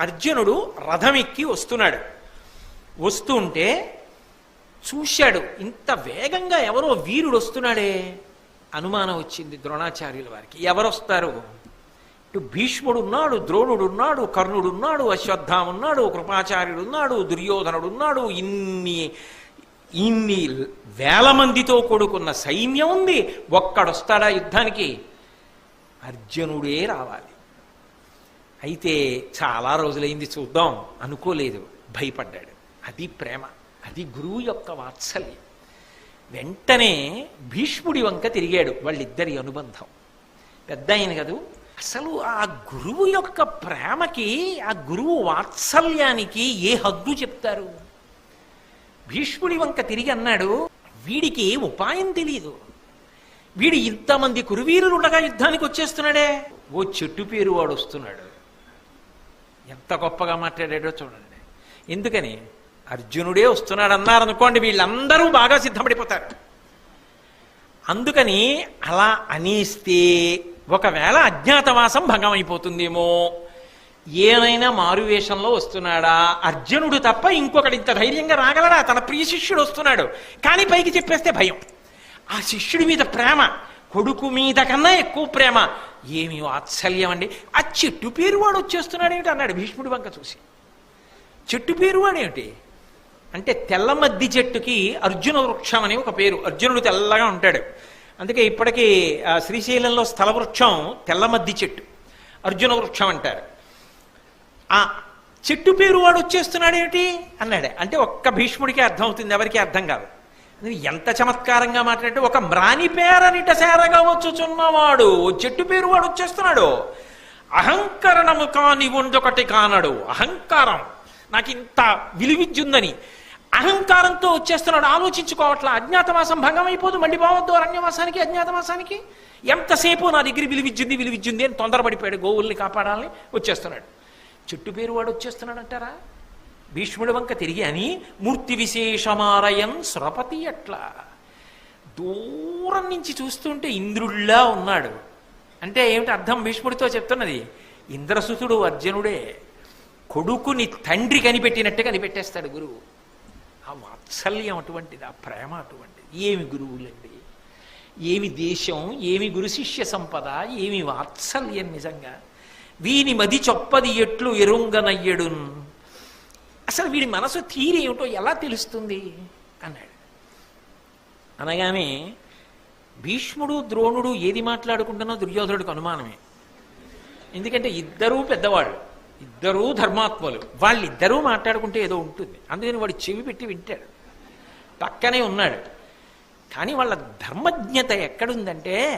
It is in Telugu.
అర్జునుడు రథమెక్కి వస్తున్నాడు. వస్తుంటే చూశాడు ఇంత వేగంగా ఎవరో వీరుడు వస్తున్నాడే. అనుమానం వచ్చింది ద్రోణాచార్యుల వారికి. ఎవరొస్తారు? ఇటు భీష్ముడు ఉన్నాడు ద్రోణుడు ఉన్నాడు కర్ణుడు ఉన్నాడు అశ్వత్థాము ఉన్నాడు కృపాచార్యుడు ఉన్నాడు దుర్యోధనుడు ఉన్నాడు ఇన్ని ఇన్ని వేల మందితో కూడుకున్న సైన్యం ఉంది. ఒక్కడొస్తాడా యుద్ధానికి? అర్జునుడే రావాలి. అయితే చాలా రోజులైంది చూద్దాం. అనుకోలేదు. భయపడ్డాడు. అది ప్రేమ. అది గురువు యొక్క వాత్సల్యం. వెంటనే భీష్ముడి వంక తిరిగాడు వాళ్ళిద్దరి అనుబంధం. పెద్ద ఆయన కదూ. అసలు ఆ గురువు యొక్క ప్రేమకి ఆ గురువు వాత్సల్యానికి ఏ హద్దు చెప్తారు? భీష్ముడి వంక తిరిగి అన్నాడు వీడికి ఉపాయం తెలియదు వీడు ఇంతమంది కురువీరులు ఉండగా యుద్ధానికి వచ్చేస్తున్నాడే ఓ చెట్టు పేరు వాడు వస్తున్నాడు ఎంత గొప్పగా మాట్లాడాడో చూడండి. ఎందుకని? అర్జునుడే వస్తున్నాడు అన్నారనుకోండి వీళ్ళందరూ బాగా సిద్ధపడిపోతారు. అందుకని అలా అనేస్తే ఒకవేళ అజ్ఞాతవాసం భంగం అయిపోతుందేమో ఏనైనా మారువేషంలో వస్తున్నాడా? అర్జునుడు తప్ప ఇంకొకటి ఇంత ధైర్యంగా రాగలడా? తన ప్రియ శిష్యుడు వస్తున్నాడు. కానీ పైకి చెప్పేస్తే భయం. ఆ శిష్యుడి మీద ప్రేమ కొడుకు మీద కన్నా ఎక్కువ ప్రేమ ఏమి వాత్సల్యం అండి ఆ చెట్టు పేరు వాడు అన్నాడు భీష్ముడి వంక చూసి. చెట్టు పేరు వాడేమిటి? అంటే తెల్ల మద్ది చెట్టుకి అర్జున వృక్షం అని ఒక పేరు. అర్జునుడు తెల్లగా ఉంటాడు. అందుకే ఇప్పటికీ ఆ, శ్రీశైలంలో స్థల వృక్షం తెల్ల మద్ది చెట్టు. అర్జున వృక్షం అంటారు. ఆ చెట్టు పేరు వాడు వచ్చేస్తున్నాడేమిటి? అన్నాడు. అంటే ఒక్క భీష్ముడికి అర్థం అవుతుంది ఎవరికి అర్థం కాదు. నువ్వు ఎంత చమత్కారంగా మాట్లాడితే ఒక మ్రాని పేరనిట సేరగా వచ్చుచున్నవాడు. చెట్టు పేరు వాడు వచ్చేస్తున్నాడు. అహంకరణము కాని ఉండొకటి కానడు. అహంకారం. నాకు ఇంత విలువిద్యుందని. అహంకారంతో వచ్చేస్తున్నాడు. ఆలోచించుకోవట్లా. అజ్ఞాతవాసం భంగం అయిపోదు. మళ్ళీ పోవద్దు అరణ్యవాసానికి అజ్ఞాతవాసానికి. ఎంతసేపు నా దగ్గర విలువిద్యుంది విలువిద్యుంది అని తొందరపడిపోయాడు. గోవుల్ని కాపాడాలని వచ్చేస్తున్నాడు. చెట్టు పేరు వాడు వచ్చేస్తున్నాడు అంటారా భీష్ముడి వంక తిరిగి అని మూర్తి విశేషమారయం సురపతి అట్లా. దూరం నుంచి చూస్తుంటే ఇంద్రుడిలా ఉన్నాడు. అంటే ఏమిటి అర్థం భీష్ముడితో చెప్తున్నది? ఇంద్రసుతుడు అర్జునుడే. కొడుకుని తండ్రి కనిపెట్టినట్టు కనిపెట్టేస్తాడు గురువు ఆ వాత్సల్యం అటువంటిది ఆ ప్రేమ అటువంటిది. ఏమి గురువులండి? ఏమి దేశం ఏమి గురు శిష్య సంపద ఏమి వాత్సల్యం నిజంగా. వీని మది చొప్పది ఎట్లు ఎరుంగనయ్యడు అసలు వీడి మనసు తీరి ఏమిటో ఎలా తెలుస్తుంది? అన్నాడు. అనగానే భీష్ముడు ద్రోణుడు ఏది మాట్లాడుకుంటున్నా దుర్యోధనుడికి అనుమానమే. ఎందుకంటే ఇద్దరూ పెద్దవాళ్ళు ఇద్దరూ ధర్మాత్మలు వాళ్ళిద్దరూ మాట్లాడుకుంటే ఏదో ఉంటుంది. అందుకని వాడు చెవి పెట్టి వింటాడు. పక్కనే ఉన్నాడు. కానీ వాళ్ళ ధర్మజ్ఞత ఎక్కడుందంటే